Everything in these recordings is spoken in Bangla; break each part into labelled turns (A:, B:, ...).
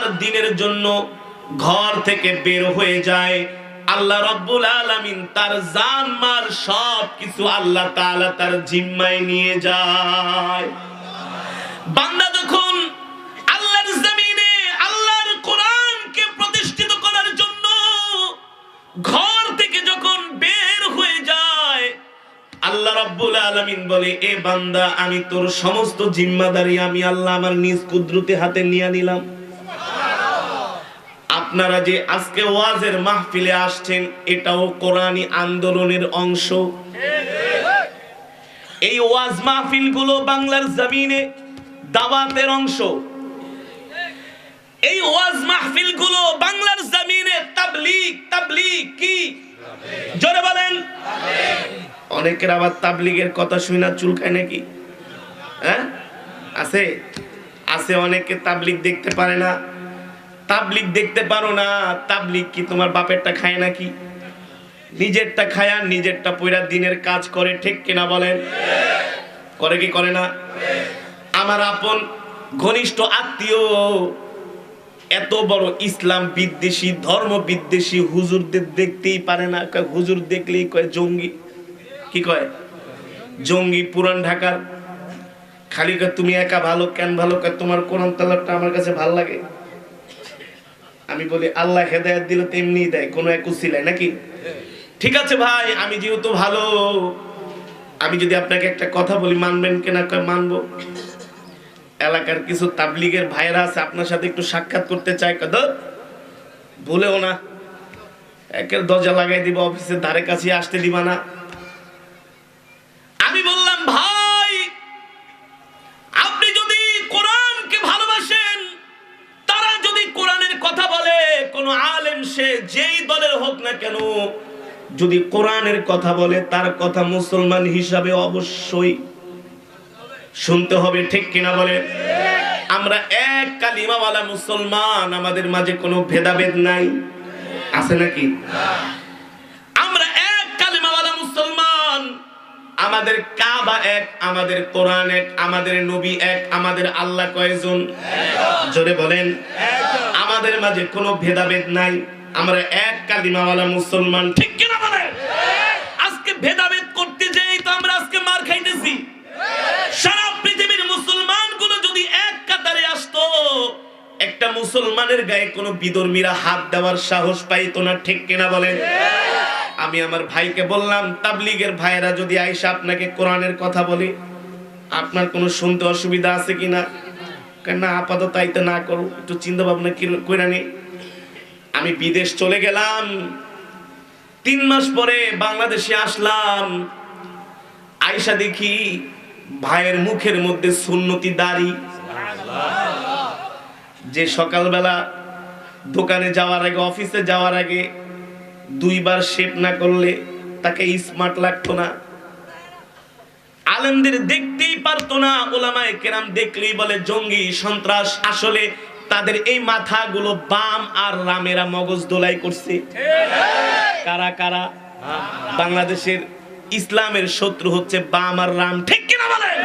A: আল্লাহর দিনের জন্য ঘর থেকে বের হয়ে যায়। আল্লাহ রব্বুল আলামিন তার জান, মাল সব কিছু আল্লাহ তাআলা তার জিম্মায় নিয়ে যায়। বান্দা যখন আল্লাহর জমিনে, আল্লাহর কোরআনকে প্রতিষ্ঠিত করার জন্য ঘর থেকে যখন বের হয়ে যায়, আল্লাহ রাব্বুল আলামিন বলে, এ বান্দা, আমি তোর সমস্ত জিম্মাদারি আমি আল্লাহ আমার নিজ কুদরতে হাতে নিয়ে নিলাম। আপনারা যে আজকে ওয়াজের মাহফিলে আসছেন, এটাও কোরআনী আন্দোলনের অংশ। এই ওয়াজ মাহফিলগুলো বাংলার জমিনে দাওয়াতের অংশ। এই ওয়াজ মাহফিলগুলো বাংলার জমিনে তাবলিগ তাবলিগ কি? জোরে বলেন। অনেকের আবার তাবলিগের কথা শুনে চুলকায় নাকি? হ্যাঁ? আছে? আছে অনেকে তাবলিগ দেখতে পারে না। তাবলিগ দেখতে পারো না তাবলিক কি তোমার বাপেরটা খায় নাকি? নিজেরটা খায় নিজেরটা পয়রা দিনের কাজ করে, ঠিক কিনা বলেন? করে কি করে না? আমার আপন ঘনিষ্ঠ আত্মীয়, এত বড় ইসলাম বিদ্বেষী, ধর্ম বিদ্বেষী, হুজুরদের দেখতেই পারে না। হুজুর দেখলেই কয়, জঙ্গি। কি কয়? জঙ্গি, পুরান ঢাকার। খালি তুমি একা ভালো, কেন ভালো? তোমার কোরআন তালারটা আমার কাছে ভালো লাগে। আমি বলি, আল্লাহ হেদায়াত দিল তেমনি দেয়, কোনো এক উসিলায়, নাকি? ঠিক আছে ভাই, আমি যেহেতু ভালো, আমি যদি আপনাকে একটা কথা বলি, মানবেন কিনা কয় মানবো? এলাকার কিছু তাবলিগের ভাইরা আছে, আপনার সাথে একটু সাক্ষাৎ করতে চায় কদ ভুলেও না, একের দরজা লাগাই দিব, অফিসের ধারে কাছে আসতে দিবা না। সে যেই দলের হোক না কেন যদি কোরআনের কথা বলে তার কথা মুসলমান হিসাবে অবশ্যই শুনতে হবে ঠিক কিনা বলে? আমরা এক কালিমাওয়ালা মুসলমান আমাদের মাঝে কোনো ভেদাভেদ নাই। আছে নাকি? আমরা এক কালিমাওয়ালা মুসলমান আমাদের কাবা এক আমাদের কোরআন এক আমাদের নবী এক আমাদের আল্লাহ কয়জন? জোরে বলেন। আমাদের মাঝে কোনো ভেদাভেদ নাই। আমরা এক কালিমাওয়ালা মুসলমান ঠিক কিনা বলেন? আজকে ভেদাভেদ করতে যেই তো আমরা আজকে মার খাইতেছি। সারা পৃথিবীর মুসলমান মুসলমানগুলো যদি এক কাতারে আসতো একটা মুসলমানের গায়ে কোনো বিদর্মীরা হাত দেওয়ার সাহস পাইতো না ঠিক কিনা বলেন? আমি আমার ভাইকে বললাম তাবলিগের ভাইরা যদি আইসা আপনাকে কোরআনের কথা বলি আপনার কোনো শুনতে অসুবিধা আছে কিনা? না আপাতত তাইতে না করো একটু চিন্তা ভাবনা কি কইরা নে আমি বিদেশ চলে গেলাম। তিন মাস পরে বাংলাদেশে আসলাম। আইসা দেখি ভাইয়ের মুখের মধ্যে সুন্নতি দাড়ি। যে সকালবেলা দোকানে যাওয়ার আগে, অফিসে যাওয়ার আগে দুইবার শেপ না করলে তাকে স্মার্ট লাগতো না। আলেমদের দেখতেই পারতো না, ওলামায়ে কেরাম দেখলেই বলে, জঙ্গি, সন্ত্রাস, আসলে তাদের এই মাথাগুলো বাম আর রামেরা মগজ দোলাই করছে। কারা কারা? বাংলাদেশের ইসলামের শত্রু হচ্ছে বাম আর রাম। ঠিক কিনা বলেন?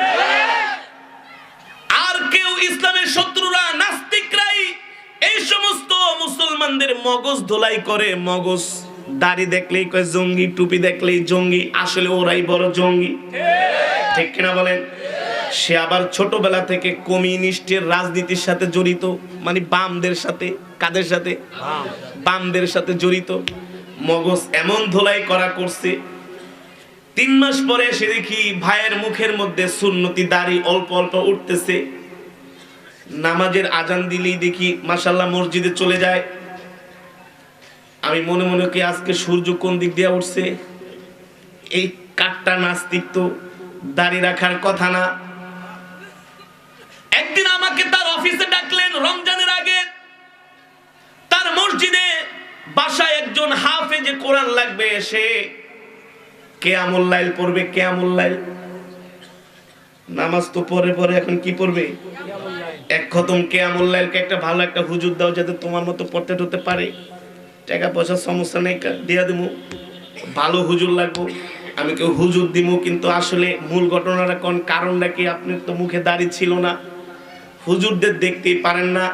A: আর কেউ ইসলামের শত্রুরা, নাস্তিকরাই এই সমস্ত মুসলমানদের মগজ ধোলাই করে। মগজ দাড়ি দেখলেই কয় জঙ্গি, টুপি দেখলেই জঙ্গি, আসলে ওরাই বড় জঙ্গি। ঠিক কিনা বলেন? সে আবার ছোটবেলা থেকে কমিউনিস্টের রাজনীতির সাথে জড়িত মানে বামদের সাথে কাদের সাথে? বামদের সাথে জড়িত। মগজ এমন ধোলাই করা করছে তিন মাস পরে এসে দেখি ভাইয়ের মুখের মধ্যে সুন্নতি দাড়ি অল্প অল্প উঠতেছে। নামাজের আজান দিলেই দেখি মাসাল্লাহ মসজিদে চলে যায়। আমি মনে মনে কি আজকে সূর্য কোন দিক দিয়ে উঠছে? এই কাঠটা নাস্তিক তো দাড়ি রাখার কথা না। অফিসে ডাকলেন, রমজানের আগে তার মসজিদে বাসায় একজন হাফেজে কোরআন লাগবে এসে কেয়ামুল্লাইল পড়বে কেয়ামুল্লাইল নামাজ তো পরে পরে এখন কি পড়বে? এক খতম কেয়ামুল্লাইলকে একটা ভালো একটা হুজুর দাও, যাতে তোমার মতো পড়তে টতে পারে। টাকা পয়সার সমস্যা নেই, কা- দিয়া দিমু। ভালো হুজুর লাগবো। আমি কেউ হুজুর দিমু, কিন্তু আসলে মূল ঘটনাটা কোন, কারণটা কি? আপনার তো মুখে দাড়ি ছিল না। হুজুরদের দেখতেই পারেন না।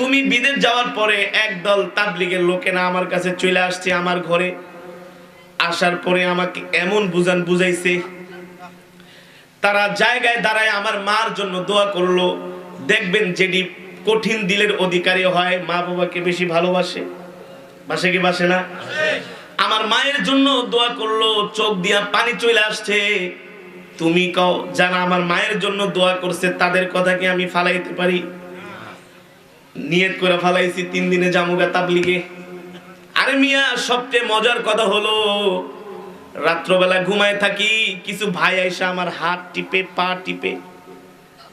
A: তুমি বিদেশ যাওয়ার পরে একদল তাবলিগের লোকেরা আমার কাছে চলে আসছে আমার ঘরে? আসার পরে আমাকে এমন বুঝান বুঝাইছে তারা জায়গায় দাঁড়ায় আমার মার জন্য দোয়া করল। দেখবেন যেটি কঠিন দিলের অধিকারী হয় মা বাবাকে বেশি ভালোবাসে। বাসে কি বাসে না? আমার মায়ের জন্য দোয়া করল চোখ দিয়া পানি চলে আসছে। তুমি কও, যারা আমার মায়ের জন্য দোয়া করছে, তাদের কথা কি আমি ফালাইতে পারি? নিয়ত করে ফালাইছি, তিন দিনে জামুগা তাবলিগে। আরে মিয়া, সবচেয়ে মজার কথা হলো, রাত্রবেলা ঘুমায় থাকি, কিছু ভাই আইসা আমার হাত টিপে, পা টিপে,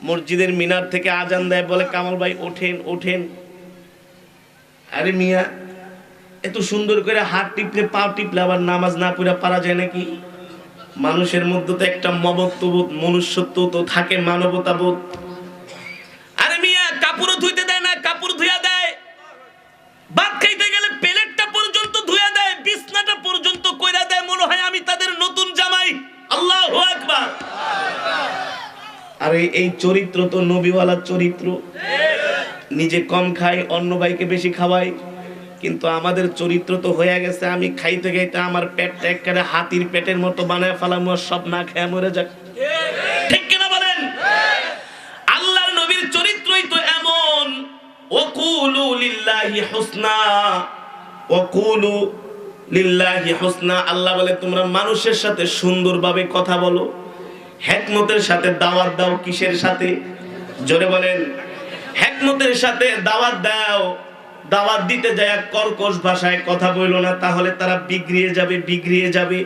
A: মসজিদের মিনার থেকে আজান দেয়, বলে, কামাল ভাই, ওঠেন ওঠেন। আরে মিয়া, এত সুন্দর করে হাত টিপলে, পা টিপলে আবার নামাজ না পড়ে পারা যায় নাকি? মানুষের মধ্যে তো একটা মমত্ববোধ মনুষ্যত্ব তো থাকে মানবতা বোধ আরে মিয়া, কাপড়ও ধুইতে দেয় না, কাপড় ধুইয়া দেয়। ভাত খাইতে গেলে প্লেটটা পর্যন্ত ধুইয়া দেয়, বিছনাটা পর্যন্ত কইরা দেয়, মনে হয় আমি তাদের নতুন জামাই। আল্লাহু আকবার। আরে এই চরিত্র তো নবীওয়ালার চরিত্র। নিজে কম খাই অন্য ভাইকে বেশি খাওয়াই কিন্তু আমাদের চরিত্র তো হয়ে গেছে, আমি খাইতে খাইতে আমার পেটটা একেবারে হাতির পেটের মতো বানায় ফেলাম সব না খেয়ে মরে যাক। ঠিক কিনা বলেন? আল্লাহর নবীর চরিত্রই তো এমন, ওকুলু লিল্লাহি হুসনা, ওকুলু লিল্লাহি হুসনা। আল্লাহ বলে, তোমরা মানুষের সাথে সুন্দরভাবে কথা বলো, হেকমতের সাথে দাওয়াত দাও কিসের সাথে? জোরে বলেন, হেকমতের সাথে দাওয়াত দাও। দাওয়াত দিতে যায় কর্কশ ভাষায় কথা বইলো না, তাহলে তারা বিগড়িয়ে যাবে বিগড়িয়ে যাবে,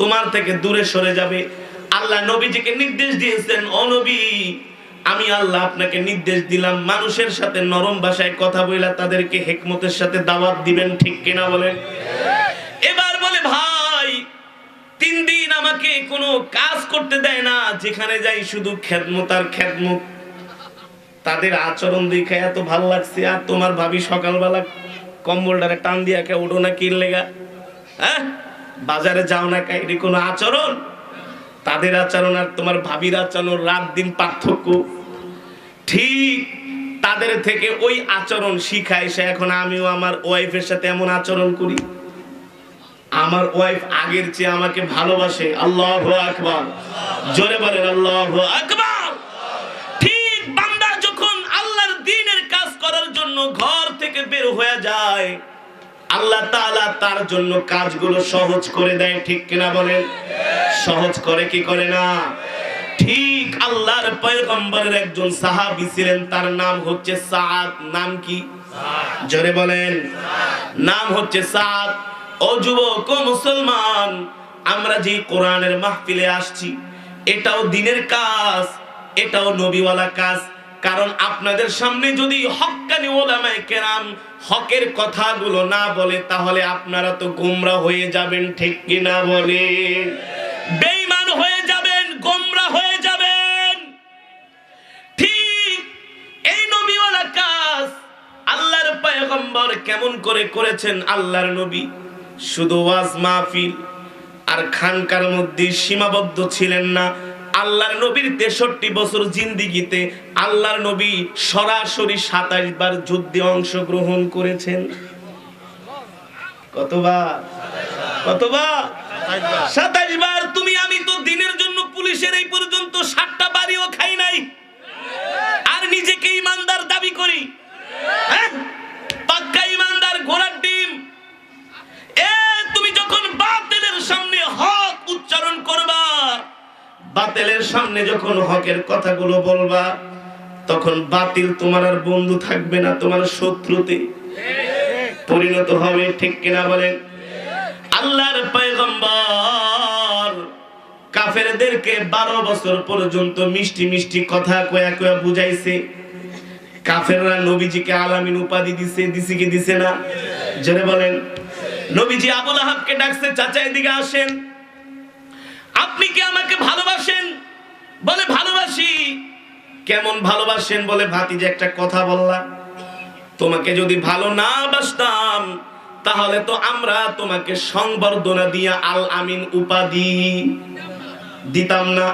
A: তোমার থেকে দূরে সরে যাবে। আল্লাহ নবীজিকে নির্দেশ দিয়েছেন অনবী আমি আল্লাহ আপনাকে নির্দেশ দিলাম, মানুষের সাথে নরম ভাষায় কথা বইলা তাদেরকে হেকমতের সাথে দাওয়াত দিবেন, ঠিক কিনা বলেন? এবার বলে, ভাই, তিন দিন আমাকে কোনো কাজ করতে দেয় না, যেখানে যাই শুধু খেদমত আর খেদমত। তাদের আচরণ দেখে এত ভালো লাগছে, আর তোমার ভাবি সকালবেলা কম্বলটারে টান দিয়া কে উঠো না কির লেগা? হ্যাঁ? বাজারে যাও না কে, এটি কোনো আচরণ? তাদের আচরণ আর তোমার ভাবির আচরণ, রাত দিন পার্থক্য। ঠিক তাদের থেকে ওই আচরণ শিখায় সে, এখন আমিও আমার ওয়াইফের সাথে এমন আচরণ করি। আমার ওয়াইফ আগের চেয়ে আমাকে ভালোবাসে। আল্লাহ আকবার। জোরে বলেন, আল্লাহ আকবার। জন্য ঘর থেকে বের হয়ে যায়। আল্লাহ তাআলা তার জন্য কাজগুলো সহজ করে দেয়, ঠিক কিনা বলেন? সহজ করে কি করে না? ঠিক আল্লাহর পয়গম্বরের একজন সাহাবী ছিলেন, তার নাম হচ্ছে সাদ। নাম কি? জোরে বলেন। নাম হচ্ছে সাদ। ও যুবক, ও মুসলমান, আমরা যে কোরআনের মাহফিলে আসছি, এটাও দিনের কাজ, এটাও নবীওয়ালা কাজ। কারণ আপনাদের সামনে যদি হক্কানি ওলামায়ে কেরাম হকের কথাগুলো না বলে, তাহলে আপনারা তো গোমরা হয়ে যাবেন, ঠিক কি না বলেন বেঈমান হয়ে যাবেন, গোমরা হয়ে যাবেন। ঠিক এই নবীওয়ালা কাজ আল্লাহর পয়গম্বর কেমন করে করেছেন? আল্লাহর নবী শুধু ওয়াজ মাহফিল আর খানকার মধ্যে সীমাবদ্ধ ছিলেন না আল্লাহর নবীর তেষট্টি বছর জিন্দিগিতে আল্লাহর নবী সরাসরি সাতাশ বার যুদ্ধে অংশগ্রহণ করেছেন। তুমি, আমি তো দিনের জন্য পুলিশের এই পর্যন্ত সাতটা বাড়িও খাই নাই। আর নিজেকে ইমানদার দাবি করি। হ্যাঁ? বাতিলের সামনে যখন হকের কথাগুলো বলবা, তখন বাতিল তোমার আর বন্ধু থাকবে না, তোমার শত্রুতে। পরিণত হবে, ঠিক কিনা বলেন? আল্লাহর পয়গম্বর কাফেরদেরকে বারো বছর পর্যন্ত মিষ্টি মিষ্টি কথা কয়া কয়া বুঝাইছে। কাফেররা নবীজিকে আলামিন উপাধি দিছে দিছে কি দিছে না? জোরে বলেন। নবীজি আবুল আহাবকে ডাকছে, চাচা এদিকে আসেন। আপনি কি আমাকে ভালোবাসেন বলে ভালোবাসি। কেমন ভালোবাসেন বলে ভাতি যে একটা কথা বললাম তোমাকে যদি ভালো না বাসতাম, তাহলে তো আমরা তোমাকে সংবর্ধনা দিয়ে আল আমিন উপাধি দিতাম না।